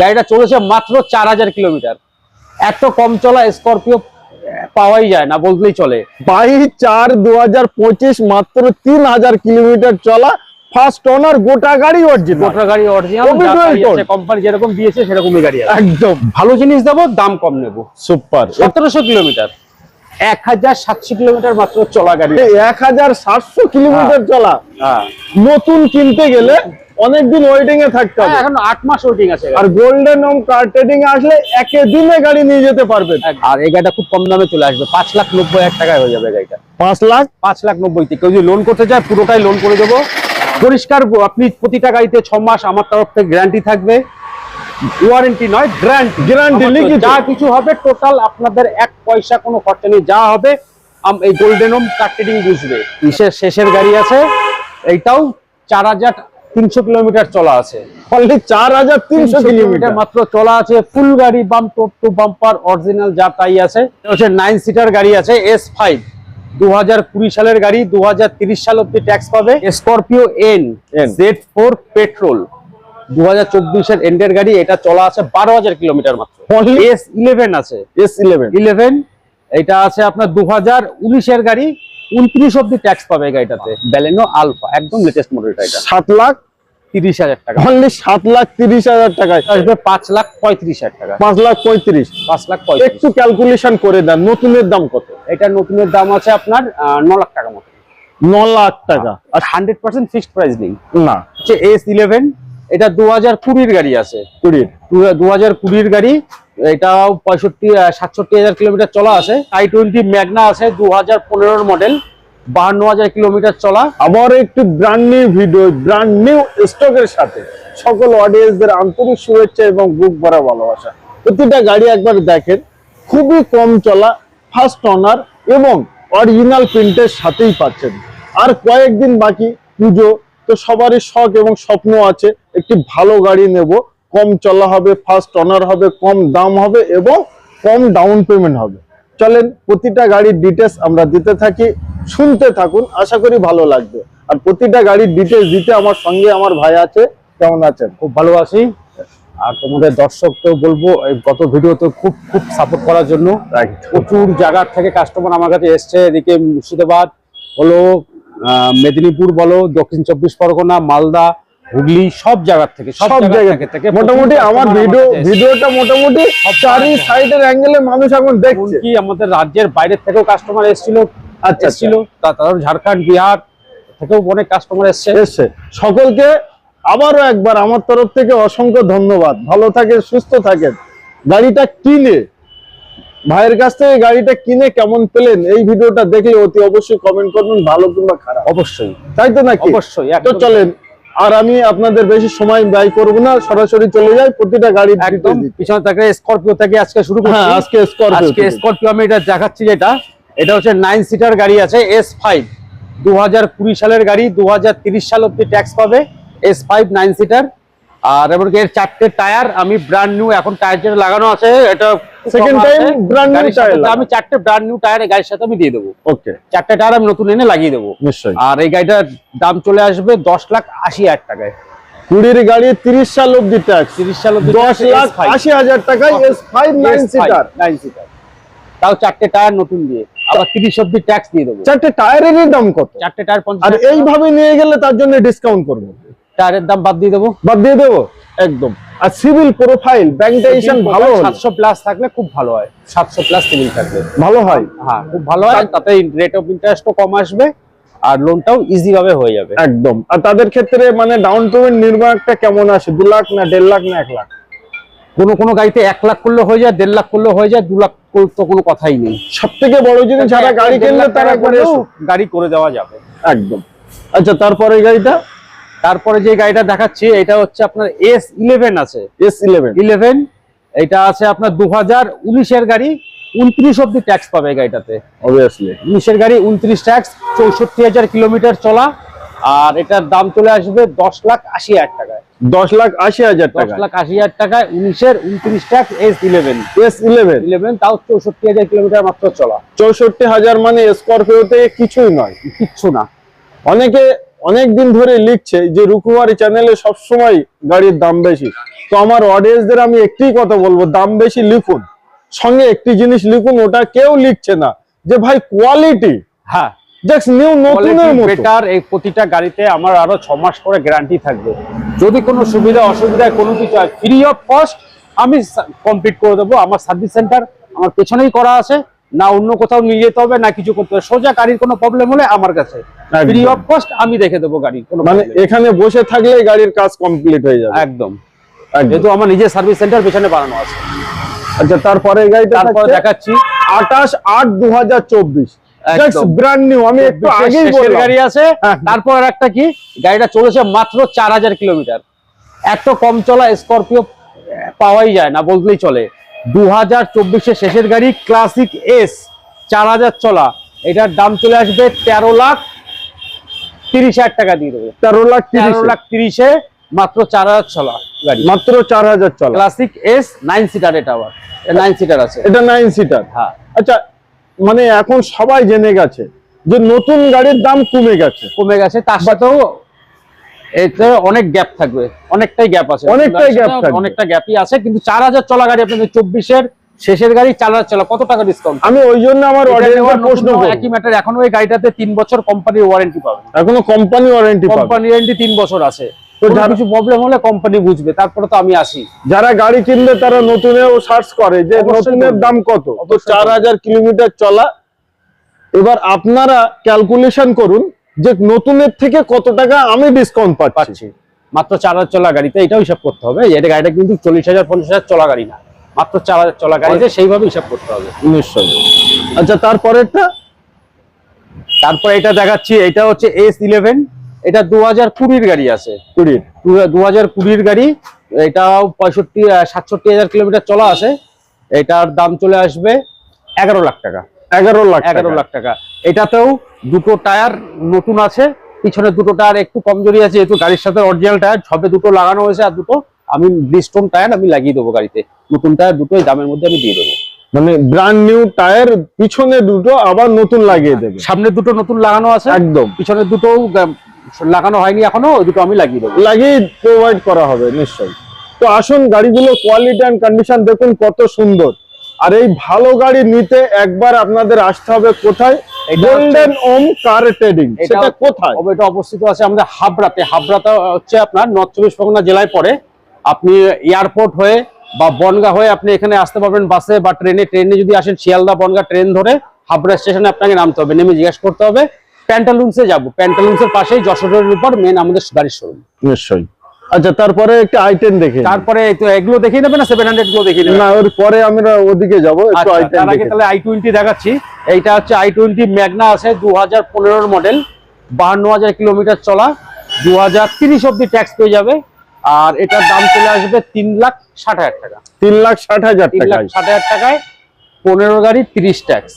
গাড়িটা চলেছে মাত্র চার হাজার কিলোমিটার। এত কম চলা স্করপিও পাওয়াই যায় না বললেই চলে। বাইশ চার দু হাজার পঁচিশ মাত্র তিন হাজার কিলোমিটার চলা ফার্স্ট ওনার গোটা গাড়ি অরিজিনাল গোটা গাড়ি অরিজিনাল কোম্পানি যেরকম দিয়েছে সেরকমই গাড়ি একদম। ভালো জিনিস দেবো দাম কম নেব। সুপার সতেরোশো কিলোমিটার। এক হাজার সাতশো কিলোমিটার মাত্র চলা গাড়ি। এক হাজার সাতশো কিলোমিটার চলা। হ্যাঁ। নতুন কিনতে গেলে অনেকদিন ওয়েটিং এ থাকতে হবে। হ্যাঁ, এখন আট মাস ওয়েটিং আছে। আর গোল্ডেন হোম কার ট্রেডিং আসলে একে দিনে গাড়ি নিয়ে যেতে পারবেন। আর এই গাড়িটা খুব কম দামে চলে আসবে। পাঁচ লাখ নব্বই হাজার টাকায় হয়ে যাবে গাড়িটা। পাঁচ লাখ? পাঁচ লাখ নব্বই থেকে কেউ যদি লোন করতে চায় পুরোটাই লোন করে দেবো। পরিষ্কার আপনি প্রতিটা গাড়িতে ছ মাস আমার তরফ থেকে গ্যারান্টি থাকবে। ওয়ারেন্টি নয় গ্যারান্টি Guarantee লিখিত। যা কিছু হবে টোটাল আপনাদের এক পয়সা কোনো খরচা নেই। যা হবে আম- এই গোল্ডেন হোম কার্টেডিং বুঝবে। কিসের শেষের গাড়ি আছে। এইটাও চার হাজার তিনশো কিলোমিটার চলা আছে। অনলি চার হাজার তিনশো কিলোমিটার। মাত্র চলা আছে। ফুল গাড়ি বাম টপ টু বাম্পার অরিজিনাল যা তাই আছে। হচ্ছে নাইন সিটার গাড়ি আছে এস ফাইভ দু হাজার কুড়ি সালের গাড়ি দু সাল অব্দি ট্যাক্স পাবে। Scorpio N Z four petrol দু হাজার চব্বিশের এন্ডের গাড়ি এটা চলা আছে বারো হাজার কিলোমিটার মাত্র। এস ইলেভেন আছে। এস ইলেভেন ইলেভেন এটা আছে আপনার দু হাজার উনিশের গাড়ি। উনত্রিশ অব্দি ট্যাক্স পাবে গাড়িটাতে। ব্যালেনো আলফা একদম লেটেস্ট মডেলটা এটা। সাত লাখ তিরিশ হাজার টাকা। অনলি সাত লাখ তিরিশ হাজার টাকায়। আসবে পাঁচ লাখ পঁয়ত্রিশ হাজার টাকা। পাঁচ লাখ পঁয়ত্রিশ। পাঁচ লাখ একটু ক্যালকুলেশন করে দেন নতুনের দাম কত? এটা নতুনের দাম আছে আপনার ন লাখ টাকা মতো। ন লাখ টাকা। আর হান্ড্রেড পার্সেন্ট ফিক্সড প্রাইস নেই। না। হচ্ছে এস ইলেভেন এটা দু হাজার কুড়ির গাড়ি আছে। কুড়ির। দু হাজার কুড়ির গাড়ি এটাও পঁয়ষট্টি সাতষট্টি হাজার কিলোমিটার চলা আছে। আই টোয়েন্টি ম্যাগনা আছে দু হাজার পনেরোর মডেল বাহান্ন হাজার কিলোমিটার চলা। আবার একটু brand new video brand new স্টকের সাথে সকল অডিয়েন্সদের আন্তরিক শুভেচ্ছা এবং বুক ভরা ভালোবাসা। প্রতিটা গাড়ি একবার দেখেন, খুবই কম চলা ফার্স্ট অনার এবং অরিজিনাল প্রিন্টের সাথেই পাচ্ছেন। আর কয়েকদিন বাকি, পুজো, তো সবারই শখ এবং স্বপ্ন আছে, একটি ভালো গাড়ি নেব। কম চলা হবে ফার্স্ট অনার হবে, কম দাম হবে এবং কম ডাউন পেমেন্ট হবে। চলেন প্রতিটা গাড়ির ডিটেলস আমরা দিতে থাকি শুনতে থাকুন আশা করি ভালো লাগবে। আর প্রতিটা গাড়ির ডিটেলস দিতে আমার সঙ্গে আমার ভাই আছে কেমন আছেন? খুব ভালো আছি। আর তোমাদের দর্শককেও বলব এই গত ভিডিওতে খুব খুব সাপোর্ট করার জন্য। প্রচুর জায়গার থেকে কাস্টমার আমার কাছে এসছে এদিকে মুর্শিদাবাদ হলো মেদিনীপুর বলো দক্ষিণ চব্বিশ পরগনা মালদা হুগলি সব জায়গার থেকে সব জায়গা থেকে মোটামুটি আমার ভিডিও ভিডিওটা মোটামুটি চারি সাইডের অ্যাঙ্গেলে মানুষ এখন দেখছে। এমনকি আমাদের রাজ্যের বাইরে থেকেও কাস্টমার এসেছিল আচ্ছা, এসেছিল তা- তারপর ঝাড়খণ্ড বিহার থেকেও অনেক কাস্টমার এসছে। এসছে। সকলকে আবারও একবার আমার তরফ থেকে অসংখ্য ধন্যবাদ। ভালো থাকেন সুস্থ থাকেন। গাড়িটা কিনে ভাইয়ের কাছ থেকে গাড়িটা কিনে কেমন পেলেন? এই ভিডিওটা দেখলে অতি অবশ্যই কমেন্ট করবেন ভালো কিংবা খারাপ। অবশ্যই। তাই তো নাকি? অবশ্যই তো একদম- চলেন আর আমি আপনাদের বেশি সময় ব্যয় করব না সরাসরি চলে যাই প্রতিটা গাড়ি একদম পিছনে থাকে স্করপিও থেকে আজকে শুরু করছি। হ্যাঁ আজকে স্করপিও আজকে স্করপিও আমি এটা দেখাচ্ছি যেটা। এটা হচ্ছে নাইন সিটার গাড়ি আছে এস ফাইভ দু হাজার কুড়ি সালের গাড়ি দু হাজার তিরিশ সাল অব্দি ট্যাক্স পাবে এস ফাইভ নাইন সিটার আর এমনকি এর চারটে টায়ার আমি ব্র্যান্ড নিউ এখন টায়ার যেটা লাগানো আছে এটা brand new গাড়ির সাথে tyre আমি চারটে ব্র্যান্ড নিউ টায়ার গাড়ির সাথে আমি দিয়ে দেবো। ওকে চারটে টায়ার আমি নতুন এনে লাগিয়ে দেবো। নিশ্চয়ই। আর এই গাড়িটার দাম চলে আসবে দশ লাখ আশি হাজার টাকায়। কুড়ির গাড়ি তিরিশ সাল অব্দি ট্যাক্স তিরিশ সাল অব্দি দশ লাখ S5 আশি হাজার টাকায় S five nine seater nine seater তাও চারটে টায়ার নতুন দিয়ে। আবার তিরিশ অব্দি ট্যাক্স দিয়ে দেবো। চারটে টায়ারেরই দাম কত? চারটে টায়ার পঞ্চাশ আর এইভাবে নিয়ে গেলে তার জন্য ডিসকাউন্ট করব। টায়ারের দাম বাদ দিয়ে দেবো। বাদ দিয়ে দেবো? একদম। আর সিভিল প্রোফাইল ব্যাংকটাইজেশন ভালো হলে। সাতশো প্লাস থাকলে খুব ভালো হয়। সাতশো প্লাস সিভিল থাকলে। ভালো হয়? হ্যাঁ খুব ভালো হয়। তাতে রেট অফ ইন্টারেস্টও কম আসবে আর লোনটাও ইজি ভাবে হয়ে যাবে। একদম। আর তাদের ক্ষেত্রে মানে ডাউন পেমেন্ট নির্মাণটা কেমন আসে? দু লাখ না দেড় লাখ না এক লাখ? কোনো কোনো গাড়িতে এক লাখ করলে হয়ে যায় দেড় লাখ করলে হয়ে যায় দু লাখ তো কোনো কথাই নেই। সব থেকে বড় জিনিস যারা গাড়ি কিনলে তারা করে গাড়ি করে দেওয়া যাবে। একদম। আচ্ছা তারপরে গাড়িটা? তারপরে যে গাড়িটা দেখাচ্ছি এটা হচ্ছে আপনার এস ইলেভেন আছে। এস ইলেভেন ইলেভেন এটা আছে আপনার দু হাজার উনিশের গাড়ি উনত্রিশ অব্দি ট্যাক্স পাবে গাড়িটাতে। অবভিয়াসলি উনিশের গাড়ি উনত্রিশ ট্যাক্স চৌষট্টি হাজার কিলোমিটার চলা আর এটার দাম চলে আসবে দশ লাখ আশি হাজার টাকায়। দশ লাখ আশি হাজার দশ টাকা লাখ আশি হাজার টাকায় উনিশের উনত্রিশ tax S eleven S eleven eleven তাও চৌষট্টি হাজার কিলোমিটার মাত্র চলা। চৌষট্টি হাজার মানে স্করপিও থেকে কিছুই নয়। কিচ্ছু না। অনেকে অনেক দিন ধরে লিখছে যে রুকুমারি চ্যানেলে সবসময় গাড়ির দাম বেশি। তো আমার অডিয়েন্সদের আমি একটি কথা বলব দাম বেশি লিখুন। সঙ্গে একটি জিনিস লিখুন ওটা কেউ লিখছে না। যে ভাই কোয়ালিটি হ্যাঁ। জাস্ট নিউ নতুনের মতো। বেটার এই প্রতিটা গাড়িতে আমার আরও মাস গ্যারান্টি থাকবে। যদি কোনো সুবিধা অসুবিধা কোনো কিছু হয় ফ্রি অফ কস্ট আমি কমপ্লিট করে দেবো। আমার সার্ভিস সেন্টার আমার পেছনেই করা আছে। না অন্য কোথাও নিয়ে যেতে হবে না কিছু করতে হবে। সোজা গাড়ির কোনো প্রবলেম হলে আমার কাছে। ফ্রি অফ কস্ট আমি দেখে দেবো গাড়ি মানে। এখানে বসে থাকলেই গাড়ির কাজ কমপ্লিট হয়ে যাবে। একদম। যেহেতু আমার নিজের সার্ভিস সেন্টার পেছনে বানানো আছে। আচ্ছা তারপরে গাড়িটা তারপর দেখাচ্ছি। আঠাশ আট দু হাজার চব্বিশ হ্যাঁ। তারপর একটা কি? গাড়িটা চলেছে মাত্র চার হাজার কিলোমিটার। এত কম চলা স্করপিও পাওয়াই যায় না বলতেই চলে। দু হাজার চব্বিশের শেষের গাড়ি ক্লাসিক এস চার হাজার চলা। এটার দাম চলে আসবে তেরো লাখ তিরিশ হাজার টাকা দিয়ে দেবে। তেরো লাখ তেরো লাখ তিরিশে মাত্র চার হাজার চলা গাড়ি। মাত্র চার হাজার চলা ক্লাসিক এস নাইন সিটার এটা আবার। নাইন সিটার আছে। এটা নাইন সিটার। হ্যাঁ। আচ্ছা মানে এখন সবাই জেনে গেছে যে নতুন গাড়ির দাম কমে গেছে। কমে গেছে তার সাথেও এতে অনেক গ্যাপ থাকবে। অনেকটাই গ্যাপ আছে। অনেকটাই সেটা অনেকটা গ্যাপই আছে কিন্তু চার হাজার চলা গাড়ি আপনাদের চব্বিশের শেষের গাড়ি চার হাজার চলা কত টাকা ডিসকাউন্ট আমি ওই জন্য আমার প্রশ্ন। একই ম্যাটার এখনও এই গাড়িটাতে তিন বছর কোম্পানির ওয়ারেন্টি পাবে। এখনও কোম্পানি ওয়ারেন্টি কোম্পানি ওয়ারেন্টি তিন বছর আছে। তো তো কিছু প্রবলেম হলে কোম্পানি বুঝবে তারপরে তো আমি আসি। যারা গাড়ি কিনবে তারা নতুনেও সার্চ করে যে নতুনের দাম কত। তো চার হাজার কিলোমিটার চলা। এবার আপনারা ক্যালকুলেশন করুন যে নতুনের থেকে কত টাকা আমি ডিসকাউন্ট পাচ্ছি। পাচ্ছি। মাত্র চার হাজার চলা গাড়িতে এটাও হিসাব করতে হবে। এটা গাড়িটা কিন্তু চল্লিশ হাজার পঞ্চাশ হাজার চলা গাড়ি না। মাত্র চলা গাড়িতে সেইভাবে হিসাব করতে হবে। নিশ্চয়ই। আচ্ছা তারপরেরটা? তারপর এটা দেখাচ্ছি এটা হচ্ছে এস ইলেভেন এটা দু হাজার কুড়ির গাড়ি আছে। কুড়ির। দু হাজার কুড়ির গাড়ি এটাও পঁয়ষট্টি সাতষট্টি হাজার কিলোমিটার চলা আছে। এটার দাম চলে আসবে এগারো লাখ টাকা। এগারো লাখ এগারো। লাখ টাকা। এটাতেও দুটো টায়ার নতুন আছে পিছনে দুটো টায়ার একটু কমজোরি আছে যেহেতু গাড়ির সাথে অরিজিনাল টায়ার সবে দুটো লাগানো হয়েছে আর দুটো আমি ব্রিস্টোন টায়ার আমি লাগিয়ে দেবো গাড়িতে। নতুন টায়ার দুটোই দামের মধ্যে আমি দিয়ে দেবো। মানে ব্র্যান্ড নিউ টায়ার পিছনে দুটো আবার নতুন লাগিয়ে দেবে। সামনে দুটো নতুন লাগানো আছে। একদম। পিছনে দুটো লাগানো হয়নি এখনও দুটো আমি লাগিয়ে দেবো। লাগিয়ে প্রোভাইড করা হবে নিশ্চয়ই। তো আসুন গাড়িগুলো কোয়ালিটি অ্যান্ড কন্ডিশন দেখুন কত সুন্দর। আর এই ভালো গাড়ি নিতে একবার আপনাদের আসতে হবে কোথায়? গোল্ডেন ওম কার ট্রেডিং সেটা কোথায়? এটা অবস্থিত আছে আমাদের হাবড়াতে। হাবড়াতে হচ্ছে আপনার নর্থ চব্বিশ পরগনা জেলায় পড়ে। আপনি এয়ারপোর্ট হয়ে বা বনগা হয়ে আপনি এখানে আসতে পারবেন বাসে বা ট্রেনে। ট্রেনে যদি আসেন শিয়ালদা বনগা ট্রেন ধরে হাবড়া স্টেশনে আপনাকে নামতে হবে। নেমে জিজ্ঞেস করতে হবে প্যান্টালুন্সে যাব। প্যান্টালুন্সের পাশেই যশোরের উপর মেন আমাদের গাড়ির শোরুম নিশ্চয়ই। আচ্ছা তারপরে একটা আইটেন দেখে তারপরে তো এগুলো দেখিয়ে নেবে না? সেভেন হান্ড্রেডগুলো দেখিয়ে নেবে না ওর পরে আমরা ওদিকে যাব একটু আচ্ছা, তার আগে তাহলে আই টোয়েন্টি দেখাচ্ছি। এইটা হচ্ছে আই টোয়েন্টি ম্যাগনা আছে দু হাজার পনেরোর মডেল বাহান্ন হাজার কিলোমিটার চলা। দু হাজার তিরিশ অব্দি ট্যাক্স পেয়ে যাবে। আর এটার দাম চলে আসবে তিন লাখ ষাট হাজার টাকা। তিন লাখ ষাট হাজার ষাট হাজার টাকায় পনেরো গাড়ি তিরিশ tax.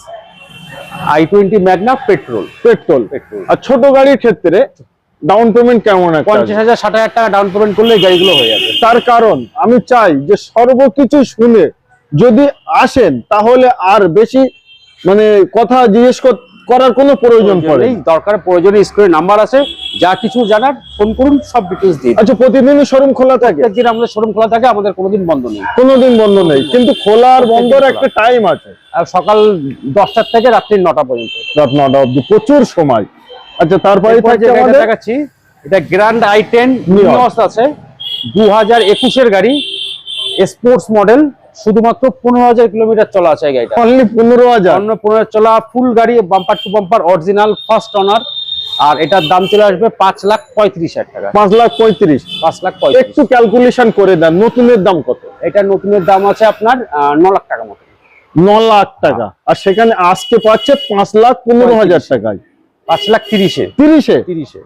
I twenty Magna petrol petrol petrol আর ছোট গাড়ির ক্ষেত্রে ডাউন পেমেন্ট কেমন পঞ্চাশ হাজার ষাট হাজার টাকা ডাউন পেমেন্ট করলে গাড়িগুলো হয়ে যাবে। তার কারণ আমি চাই যে সর্বকিছু শুনে যদি আসেন তাহলে আর বেশি মানে কথা জিজ্ঞেস কর- করার কোনো প্রয়োজন পড়ে এই দরকার প্রয়োজনীয় স্ক্রিনে নাম্বার আছে যা কিছু জানার ফোন করুন সব ডিটেলস দিই। আচ্ছা প্রতিদিনই শোরুম খোলা থাকে? দিন আমাদের শোরুম খোলা থাকে আমাদের কোনোদিন বন্ধ নেই। কোনোদিন বন্ধ নেই কিন্তু খোলা আর বন্ধর একটা টাইম আছে। আর সকাল দশটার থেকে রাত্রি নটা পর্যন্ত। রাত নটা অবধি প্রচুর সময়। আচ্ছা তারপরে গাড়িটা আমাদের দেখাচ্ছি এটা গ্র্যান্ড আই টেন আছে দু হাজার একুশের গাড়ি স্পোর্টস মডেল শুধুমাত্র পনেরো হাজার কিলোমিটার চলা আছে গাড়িটা। অনলি পনেরো হাজার? অন্য পনেরো চলা ফুল গাড়ি bumper to bumper original first owner আর এটার দাম চলে আসবে পাঁচ লাখ পঁয়ত্রিশ হাজার টাকা। পাঁচ লাখ পঁয়ত্রিশ। পাঁচ লাখ একটু ক্যালকুলেশন করে দেন নতুনের দাম কত? এটা নতুনের দাম আছে আপনার ন লাখ টাকা মতো। ন লাখ টাকা। আর সেখানে আজকে পাচ্ছে পাঁচ লাখ পনেরো হাজার টাকায়। পাঁচ লাখ তিরিশে। তিরিশে? তিরিশে।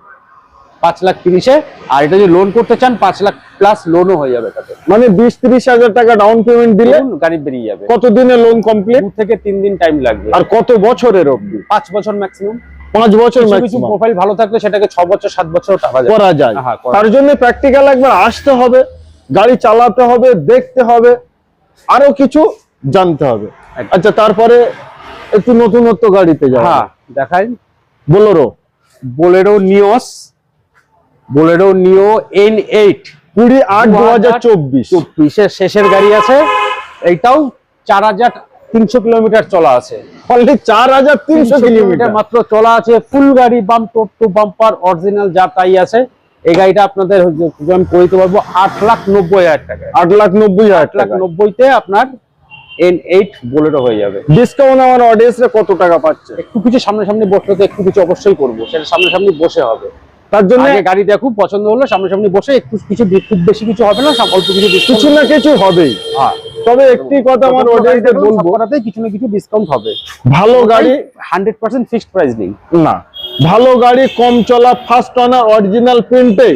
পাঁচ লাখ তিরিশে আর এটা যদি লোন করতে চান পাঁচ লাখ প্লাস লোনও হয়ে যাবে তাতে। মানে বিশ তিরিশ হাজার টাকা ডাউন পেমেন্ট দিলে গাড়ি বেরিয়ে যাবে। কতদিনে লোন কমপ্লিট দু থেকে তিন দিন টাইম লাগবে। আর কত বছরের অবধি? পাঁচ বছর ম্যাক্সিমাম পাঁচ বছর কিছু কিছু প্রোফাইল ভালো থাকলে সেটাকে ছ বছর সাত বছর করা যায়। হ্যাঁ, তার জন্য প্র্যাকটিক্যাল একবার আসতে হবে গাড়ি চালাতে হবে দেখতে হবে আরও কিছু জানতে হবে। আচ্ছা তারপরে একটু নতুনত্ব গাড়িতে যাও হ্যাঁ দেখাই। Bolero Bolero Neos Bolero Neo N eight কুড়ি আট দু হাজার চব্বিশ। চব্বিশের শেষের গাড়ি আছে। এইটাও চার হাজার তিনশো কিলোমিটার চলা আছে। অনলি চার হাজার তিনশো কিলোমিটার। মাত্র চলা আছে। ফুল গাড়ি বাম টপ টু বাম্পার অরিজিনাল যা তাই আছে। এই গাড়িটা আপনাদের আমি করে দিতে পারব আট লাখ নব্বই হাজার টাকা আট লাখ নব্বই হাজার লাখ নব্বইতে আপনার এন এইট বোলেরো হয়ে যাবে। ডিসকাউন্ট আমার অডিয়েন্সরা কত টাকা পাচ্ছে? একটু কিছু সামনাসামনি বসলে তো একটু কিছু অবশ্যই করব। সেটা সামনাসামনি বসে হবে। তার জন্য আগে গাড়ি দেখুন পছন্দ হলো সামনাসামনি বসে একটু কিছু খুব বেশি কিছু হবে না অল্প কিছু কিছু না কিছু হবেই। হ্যাঁ। তবে একটি কথা আমার অডিয়েন্সদের বলব। সবকটাতেই কিছু না কিছু ডিসকাউন্ট হবে। ভালো গাড়ি হান্ড্রেড পার্সেন্ট ফিক্সড প্রাইস নেই। না। ভালো গাড়ি কম চলা ফার্স্ট অনার অরিজিনাল প্রিন্টে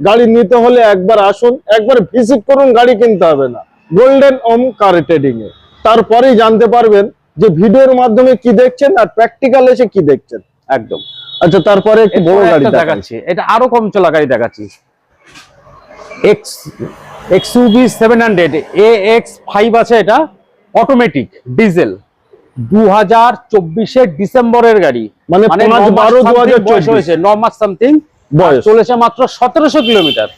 গাড়ি নিতে হলে একবার আসুন একবার ভিজিট করুন গাড়ি কিনতে হবে না। গোল্ডেন ওম কার ট্রেডিং এ তারপরেই জানতে পারবেন যে ভিডিওর মাধ্যমে কি দেখছেন আর প্র্যাকটিক্যাল এসে কি দেখছেন। একদম। আচ্ছা তারপরে একটু বড় গাড়ি দেখাচ্ছি। এটা আরও কম চলা গাড়ি দেখাচ্ছি। এক্স এক্সইউভি আছে এটা অটোমেটিক ডিজেল ডিসেম্বরের গাড়ি। মানে পাঁচ ন মাস বারো দু something হাজার বয়স চব্বিশ। হয়েছে ন মাস সামথিং বয়স। চলেছে মাত্র সতেরোশো কিলোমিটার।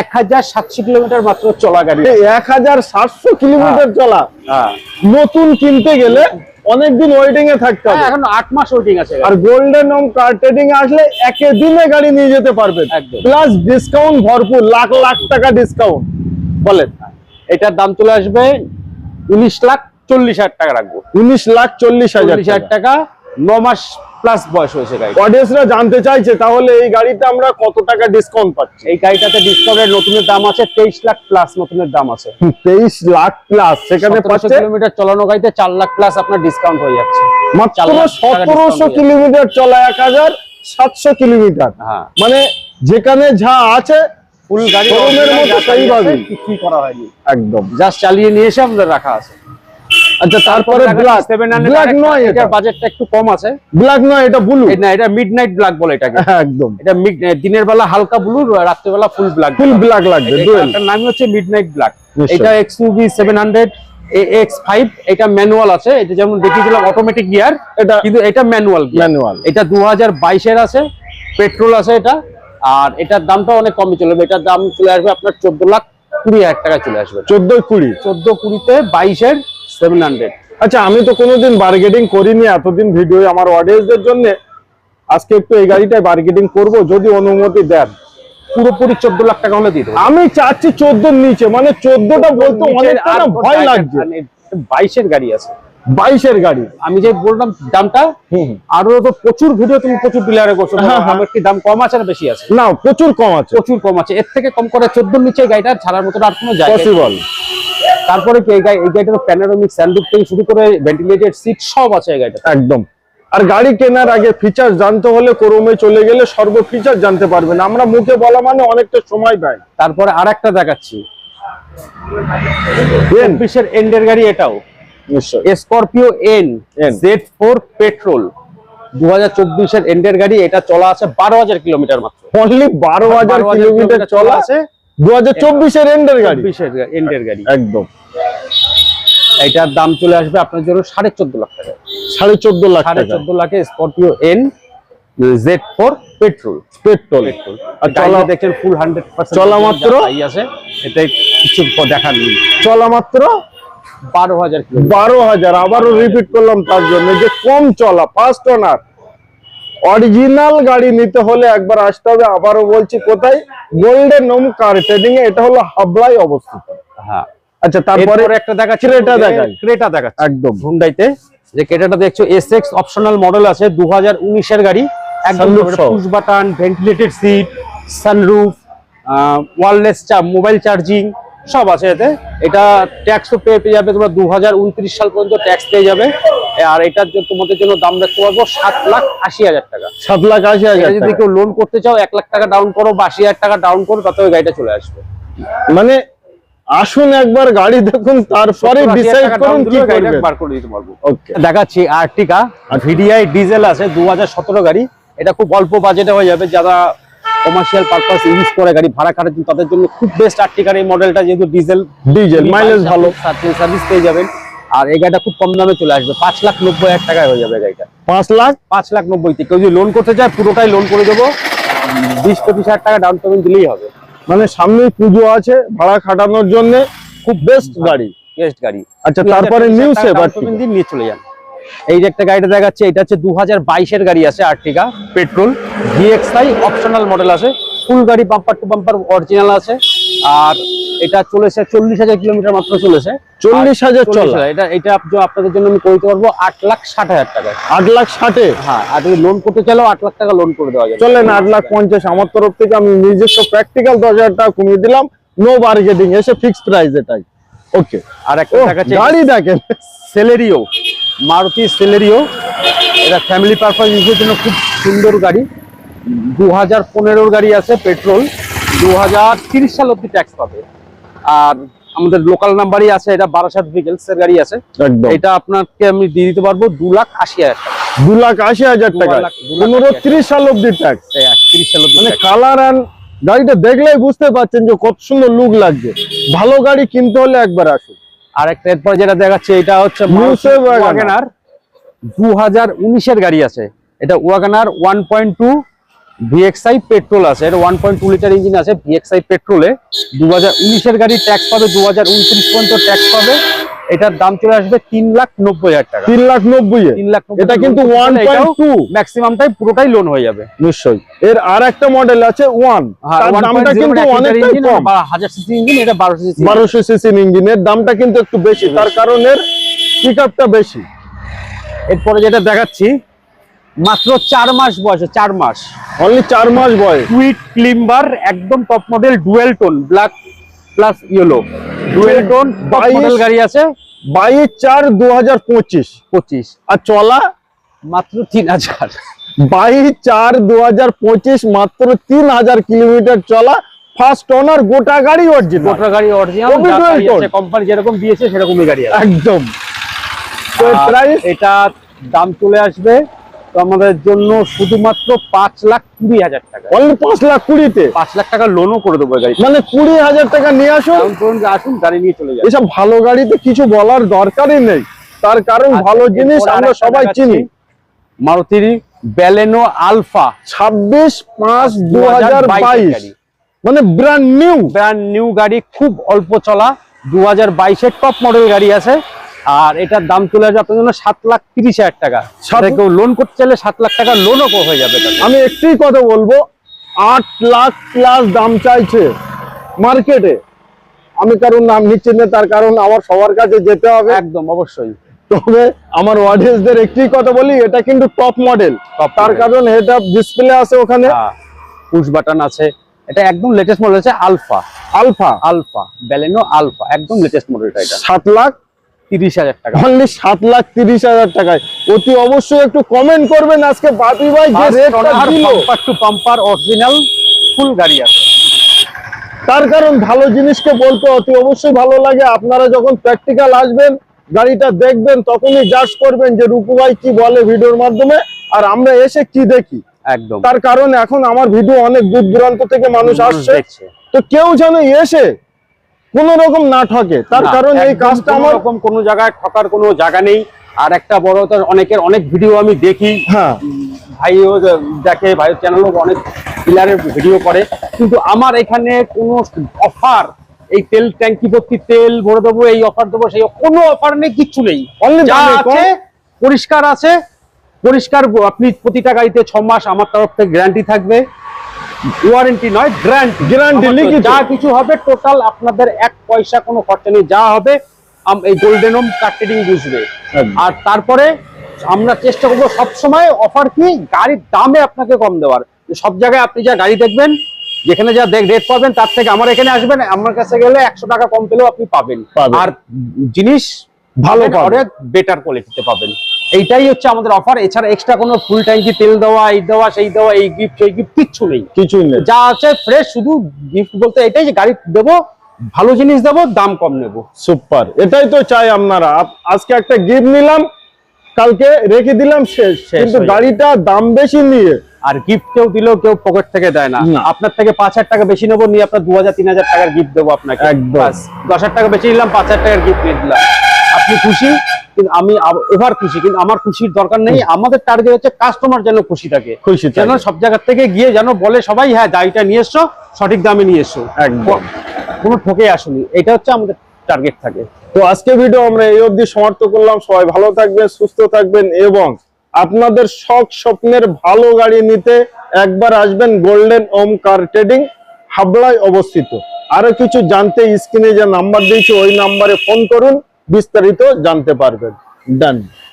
এক হাজার সাতশো কিলোমিটার মাত্র চলা গাড়ি। এক হাজার সাতশো কিলোমিটার চলা। হ্যাঁ নতুন কিনতে গেলে অনেকদিন ওয়েটিং এ থাকতে হ্যাঁ, হবে। এখন আট মাস ওয়েটিং আছে আর গোল্ডেন হোম কার ট্রেডিং আসলে একে দিনে গাড়ি নিয়ে যেতে পারবেন। প্লাস ডিসকাউন্ট ভরপুর লাখ লাখ টাকা ডিসকাউন্ট বলেন। এটার দাম চলে আসবে উনিশ লাখ চল্লিশ হাজার টাকা রাখব। উনিশ লাখ চল্লিশ হাজার টাকা ন মাস প্লাস বয়স হয়েছে গাড়ি অডিয়েন্সরা জানতে চাইছে তাহলে এই গাড়িতে আমরা কত টাকা ডিসকাউন্ট পাচ্ছি? এই গাড়িটাতে ডিসকাউন্টের নতুনের দাম আছে তেইশ লাখ প্লাস নতুনের দাম আছে। তেইশ লাখ প্লাস সেখানে সতেরোশো পাচ্ছে? কিলোমিটার চলানো গাড়িতে চার লাখ প্লাস আপনার ডিসকাউন্ট হয়ে যাচ্ছে। মাত্র সতেরোশো কিলোমিটার চলা এক হাজার সাতশো কিলোমিটার। হ্যাঁ। মানে যেখানে যা আছে ফুল গাড়ি কিছুই করা হয়নি। একদম। জাস্ট চালিয়ে নিয়ে এসে আমাদের রাখা আছে। আচ্ছা তারপরে ব্ল্যাক ব্ল্যাক নয় এটা। বাজেটটা একটু কম আছে। ব্ল্যাক নয় এটা ব্লু না এটা মিড নাইট ব্ল্যাক বলে এটাকে। একদম। এটা দিনের বেলা হালকা ব্লু রাত্রেবেলা ফুল ব্ল্যাক ফুল ব্ল্যাক লাগবে এটার নাম হচ্ছে মিড নাইট ব্ল্যাক। এটা এক্সইউভি হান্ড্রেড এক্স ফাইভ এটা ম্যানুয়াল আছে। এটা যেমন দেখিয়েছিলাম অটোমেটিক গিয়ার এটা কিন্তু এটা ম্যানুয়াল ম্যানুয়াল এটা দু হাজার বাইশের আছে পেট্রোল আছে এটা আর এটার দামটা অনেক কমই চলে যাবে। এটার দাম চলে আসবে আপনার চোদ্দ লাখ কুড়ি হাজার টাকা চলে আসবে। চোদ্দ কুড়ি। চোদ্দ কুড়িতে বাইশের সেভেন হান্ড্রেড আচ্ছা আমি তো কোনোদিন বার্গেটিং করিনি এতদিন ভিডিও আমার অডিয়েন্সদের জন্য। আজকে একটু এই গাড়িটায় বার্গেটিং করব যদি অনুমতি দেন। পুরোপুরি চোদ্দ লাখ টাকা হলে দিয়ে আমি চাচ্ছি চোদ্দোর নিচে মানে চোদ্দটা বলতে অনেকটা ভয় লাগছে। বাইশের গাড়ি আছে। বাইশের গাড়ি। আমি যে বললাম দামটা আরও তো প্রচুর ভিডিও তুমি প্রচুর ডিলারে করছ। হ্যাঁ, হ্যাঁ। আমার কি দাম কম আছে না বেশি আছে? না প্রচুর কম আছে। প্রচুর কম আছে। এর থেকে কম করে চোদ্দ নিচে গাড়িটা ছাড়ার মতো আর কোনো। পসিবল তারপরে কি এই গাড়ি এই গাড়িটার প্যানোরামিক স্যান্ডুপ থেকে শুরু করে ভেন্টিলেটেড সিট সব আছে এই গাড়িটা একদম। আর গাড়ি কেনার আগে ফিচার জানতে হলে কোরমে চলে গেলে সর্ব ফিচার জানতে পারবেন। আমরা মুখে বলা মানে অনেকটা সময় ব্যয় তারপরে আর একটা দেখাচ্ছি চব্বিশের এন্ডের গাড়ি এটাও। Scorpio N Z four petrol দু হাজার চব্বিশের এন্ডের গাড়ি এটা চলা আছে বারো হাজার কিলোমিটার মাত্র। অনলি বারো হাজার কিলোমিটার চলা আছে দু হাজার চব্বিশের এন্ডের গাড়ি। এন্ডের গাড়ি। একদম। এটার দাম চলে আসবে আপনার জন্য সাড়ে চোদ্দ লাখ টাকা। সাড়ে চোদ্দ লাখ সাড়ে চোদ্দ লাখে Scorpio N Z four petrol petrol petrol আর চলা দেখছেন ফুল হান্ড্রেড চলা মাত্র? আছে। এতে কিছু দেখার নেই। চলা মাত্র বারো হাজার বারো হাজার। আবারও রিপিট করলাম তার জন্য যে কম চলা ফার্স্ট ওনার অরিজিনাল গাড়ি নিতে হলে একবার আসতে হবে। আবারও বলছি কোথায়? গোল্ডেন নোম কার ট্রেডিং এটা হলো হাবলাই অবস্থিত। হ্যাঁ। আচ্ছা তারপরে একটা দেখাচ্ছি ক্রেটা দেখাই। ক্রেটা দেখাচ্ছি। একদম। হুন্ডাইতে। যে ক্রেটাটা দেখছ এসএক্স অপশনাল মডেল আছে দু হাজার উনিশের গাড়ি। একদম push button ventilated seat sunroof wireless mobile charging সব আছে এতে। এটা ট্যাক্স তো পেয়ে পেয়ে যাবে তোমরা দু হাজার উনত্রিশ সাল পর্যন্ত ট্যাক্স পেয়ে যাবে। আর এটার জন্য তোমাদের জন্য দাম রাখতে পারব সাত লাখ আশি হাজার টাকা। সাত লাখ আশি হাজার যদি কেউ লোন করতে চাও এক লাখ টাকা ডাউন করো বা আশি হাজার টাকা ডাউন করো তাতে ওই গাড়িটা চলে আসবে। মানে আসুন একবার গাড়ি দেখুন তারপরে ডিসাইড করুন কি গাড়িটা করবেন বার করে দিতে পারব। ওকে দেখাচ্ছি আর্টিকা ভিডিআই ডিজেল আছে দু হাজার সতেরো গাড়ি। এটা খুব অল্প বাজেটে হয়ে যাবে যারা কমার্শিয়াল পারপাস ইউজ করে গাড়ি ভাড়া খাটার জন্য তাদের জন্য খুব বেস্ট আর্টিকার এই মডেলটা যেহেতু ডিজেল ডিজেল মাইলেজ ভালো। সার্ভিস পেয়ে যাবেন। আর এই গাড়িটা খুব কম দামে চলে আসবে পাঁচ লাখ নব্বই হাজার টাকায় হয়ে যাবে গাড়িটা। পাঁচ লাখ? পাঁচ লাখ নব্বইতে। কেউ যদি লোন করতে চায় পুরোটাই লোন করে দেবো। বিশ পঁচিশ হাজার টাকা ডাউন পেমেন্ট দিলেই হবে। মানে সামনেই পুজো আছে ভাড়া খাটানোর জন্য খুব বেস্ট গাড়ি। বেস্ট গাড়ি। আচ্ছা তারপরে নিউ সেভার দিন নিয়ে চলে যান। এই যে একটা গাড়িটা দেখাচ্ছে এটা হচ্ছে দু হাজার বাইশের গাড়ি আছে Ertiga petrol VXI optional model আছে ফুল গাড়ি বাম্পার টু বাম্পার অরিজিনাল আছে। আর এটা চলেছে চল্লিশ হাজার কিলোমিটার মাত্র চলেছে। চল্লিশ হাজার এটা এটা আপনাদের জন্য আমি করে দিতে পারব আট লাখ ষাট হাজার টাকা আট লাখ ষাটে? হ্যাঁ আর যদি লোন করতে চাইলেও আট লাখ টাকা লোন করে দেওয়া যাবে। চলেন আট লাখ পঞ্চাশ। আমার তরফ থেকে আমি নিজস্ব প্র্যাকটিক্যাল দশ হাজার টাকা কমিয়ে দিলাম। নো বার্গেটিং এসে ফিক্সড প্রাইস এটাই। ওকে আর একটা গাড়ি দেখেন। সেলেরিও মারুতি সেলেরিও এটা ফ্যামিলি পারপাস ইউজের জন্য খুব সুন্দর গাড়ি। দু হাজার পনেরোর গাড়ি আছে পেট্রোল। দু হাজার তিরিশ সাল অব্দি ট্যাক্স পাবে। আর আমাদের লোকাল নাম্বারই আছে এটা বারাসাত ভেহিকেলস এর গাড়ি আছে। এটা আপনাকে আমি দিয়ে দিতে পারব দু লাখ আশি হাজার দু লাখ আশি হাজার টাকা। পনেরো ত্রিশ সাল অব্দি ট্যাক্স তিরিশ সাল অব্দি মানে কালার অ্যান্ড গাড়িটা দেখলেই বুঝতে পারছেন যে কত সুন্দর লুক লাগছে। ভালো গাড়ি কিনতে হলে একবার আসুন। আর একটা এরপর যেটা দেখাচ্ছে এটা হচ্ছে Wagoner। দু হাজার উনিশের গাড়ি আছে। এটা WagonR one point two VXi petrol আছে এটা one point two litre engine আছে ভিএক্সআই পেট্রোলে দু হাজার উনিশের গাড়ি ট্যাক্স পাবে দু হাজার উনত্রিশ পর্যন্ত ট্যাক্স পাবে। এটার দাম চলে আসবে তিন লাখ নব্বই হাজার টাকা। তিন লাখ নব্বই। তিন লাখ এটা কিন্তু ওয়ান পয়েন্ট টু ম্যাক্সিমামটাই পুরোটাই লোন হয়ে যাবে। নিশ্চয়ই। এর আর একটা মডেল আছে ওয়ান হ্যাঁ, তার 1.0 দামটা কিন্তু অনেকটাই কম। হাজার সিসি ইঞ্জিন এটা বারোশো সিসি বারোশো সিসি ইঞ্জিনের দামটা কিন্তু একটু বেশি। তার কারণ এর পিক আপটা বেশি। এরপরে যেটা দেখাচ্ছি মাত্র চার মাস বয়সে চার মাস। অনলি চার মাস বয়স। টুইট ক্লিম্বার একদম top model dual tone black plus yellow dual tone top model গাড়ি আছে। বাইশ চার দু হাজার পঁচিশ। পঁচিশ। আর চলা? মাত্র তিন হাজার। বাইশ চার দু হাজার পঁচিশ মাত্র তিন হাজার কিলোমিটার চলা। ফার্স্ট ওনার গোটা গাড়ি অরিজিনাল গোটা গাড়ি অরিজিনাল কোম্পানি যেরকম দিয়েছে সেরকমই গাড়ি একদম। প্রাইস এটা দাম চলে আসবে তো আমাদের জন্য শুধুমাত্র পাঁচ লাখ কুড়ি হাজার টাকা। অনলি পাঁচ লাখ কুড়িতে? পাঁচ লাখ টাকা লোনও করে দেবো গাড়ি মানে কুড়ি হাজার টাকা নিয়ে আসুন। আসুন গাড়ি নিয়ে চলে যাবে। এসব ভালো গাড়িতে কিছু বলার দরকারই নেই। তার কারণ ভালো জিনিস আমরা সবাই চিনি। মারুতির ব্যালেনো আলফা ছাব্বিশ পাঁচ দু হাজার বাইশ। মানে ব্র্যান্ড নিউ ব্র্যান্ড নিউ গাড়ি খুব অল্প চলা। দু হাজার বাইশের টপ মডেল গাড়ি আছে। আর এটার দাম চলে আসবে আপনার জন্য সাত লাখ তিরিশ হাজার টাকা। কেউ লোন করতে চাইলে সাত লাখ টাকা লোনও হয়ে যাবে আমি একটাই কথা বলব আট লাখ প্লাস দাম চাইছে মার্কেটে আমি কারণ নাম নিচ্ছি না তার কারণ আমার সবার কাছে যেতে হবে। একদম অবশ্যই। তবে আমার অডিয়েন্সদের একটি কথা বলি এটা কিন্তু টপ মডেল তার কারণ হেড আপ ডিসপ্লে আছে ওখানে। পুশ বাটন আছে। এটা একদম লেটেস্ট মডেল আছে alpha alpha alpha Baleno alpha একদম লেটেস্ট মডেলটা এটা। সাত লাখ তিরিশ হাজার টাকা। অনলি সাত লাখ তিরিশ হাজার টাকায়। অতি অবশ্যই একটু কমেন্ট করবেন আজকে বাপি ভাই যে রেটটা দিল। Bumper to bumper original full গাড়ি আছে। তার কারণ ভালো জিনিসকে বলতে অতি অবশ্যই ভালো লাগে। আপনারা যখন প্র্যাকটিক্যাল আসবেন গাড়িটা দেখবেন তখনই জাজ করবেন যে রূপু ভাই কি বলে ভিডিওর মাধ্যমে আর আমরা এসে কি দেখি। একদম। তার কারণ এখন আমার ভিডিও অনেক দূর দূরান্ত থেকে মানুষ আসছে। তো কেউ যেন এসে কোন রকম না ঠকে। তার কারণ এই কাজটা আমার রকম কোনো জায়গায় ঠকার কোনো জায়গা নেই। আর একটা বড় অনেকের অনেক ভিডিও আমি দেখি। হ্যাঁ। ভাইও দেখে ভাইয়ের চ্যানেলও অনেক ডিলারের ভিডিও করে। কিন্তু আমার এখানে কোনো অফার এই তেল ট্যাঙ্কি ভর্তি তেল ভরে দেবো এই অফার দেবো সেই কোনো অফার নেই কিচ্ছু নেই। পরিষ্কার আছে। পরিষ্কার আপনি প্রতিটা গাড়িতে ছ মাস আমার তরফ থেকে গ্যারান্টি থাকবে। ওয়ারেন্টি নয় গ্যারান্টি। লিখিত। যা কিছু হবে টোটাল আপনাদের এক পয়সা কোনো খরচা নেই যা হবে এই গোল্ডেন হোম কার ট্রেডিং বুঝবে। আর তারপরে আমরা চেষ্টা করব সবসময় অফার কি গাড়ির দামে আপনাকে কম দেওয়ার। সব জায়গায় আপনি যা গাড়ি দেখবেন যেখানে যা রেট পাবেন তার থেকে আমার এখানে আসবেন আমার কাছে গেলে একশো টাকা কম পেলেও আপনি পাবেন। আর জিনিস ভালো বেটার কোয়ালিটিতে পাবেন। এইটাই হচ্ছে আমাদের অফার এছাড়া এক্সট্রা কোনো ফুল ট্যাঙ্কি তেল দেওয়া এই দেওয়া সেই দেওয়া এই গিফট সেই গিফট কিচ্ছু নেই। কিছুই নেই। যা আছে ফ্রেশ শুধু গিফট বলতে এটাই যে গাড়ি দেবো ভালো জিনিস দেবো দাম কম নেব। সুপার এটাই তো চাই আপনারা। আজকে একটা গিফট নিলাম কালকে রেখে দিলাম শেষ। কিন্তু গাড়িটা দাম বেশি নিয়ে আর গিফট কেউ দিলেও কেউ পকেট থেকে দেয় না। না। আপনার থেকে পাঁচ হাজার টাকা বেশি নেব নিয়ে আপনার দু হাজার তিন হাজার টাকার গিফট দেবো আপনাকে। একদম। দশ হাজার টাকা বেশি নিলাম পাঁচ হাজার টাকার গিফট নিয়ে দিলাম। আপনি খুশি? কিন্তু আমি ওভার খুশি কিন্তু আমার খুশির দরকার নেই। আমাদের টার্গেট হচ্ছে কাস্টমার যেন খুশি থাকে খুশি যেন সব জায়গা থেকে গিয়ে যেন বলে সবাই হ্যাঁ গাড়িটা নিয়ে এসছো সঠিক দামে নিয়ে এসছো একদম। কোনো ঠকে আসুনি। এটা হচ্ছে আমাদের টার্গেট থাকে। তো আজকে ভিডিও আমরা এই অবধি সমাপ্ত করলাম। সবাই ভালো থাকবেন সুস্থ থাকবেন এবং আপনাদের শখ স্বপ্নের ভালো গাড়ি নিতে একবার আসবেন গোল্ডেন ওম কার ট্রেডিং হাবলায় অবস্থিত। আরও কিছু জানতে স্ক্রিনে যে নাম্বার দিয়েছি ওই নাম্বারে ফোন করুন। বিস্তারিত জানতে পারবেন। ডান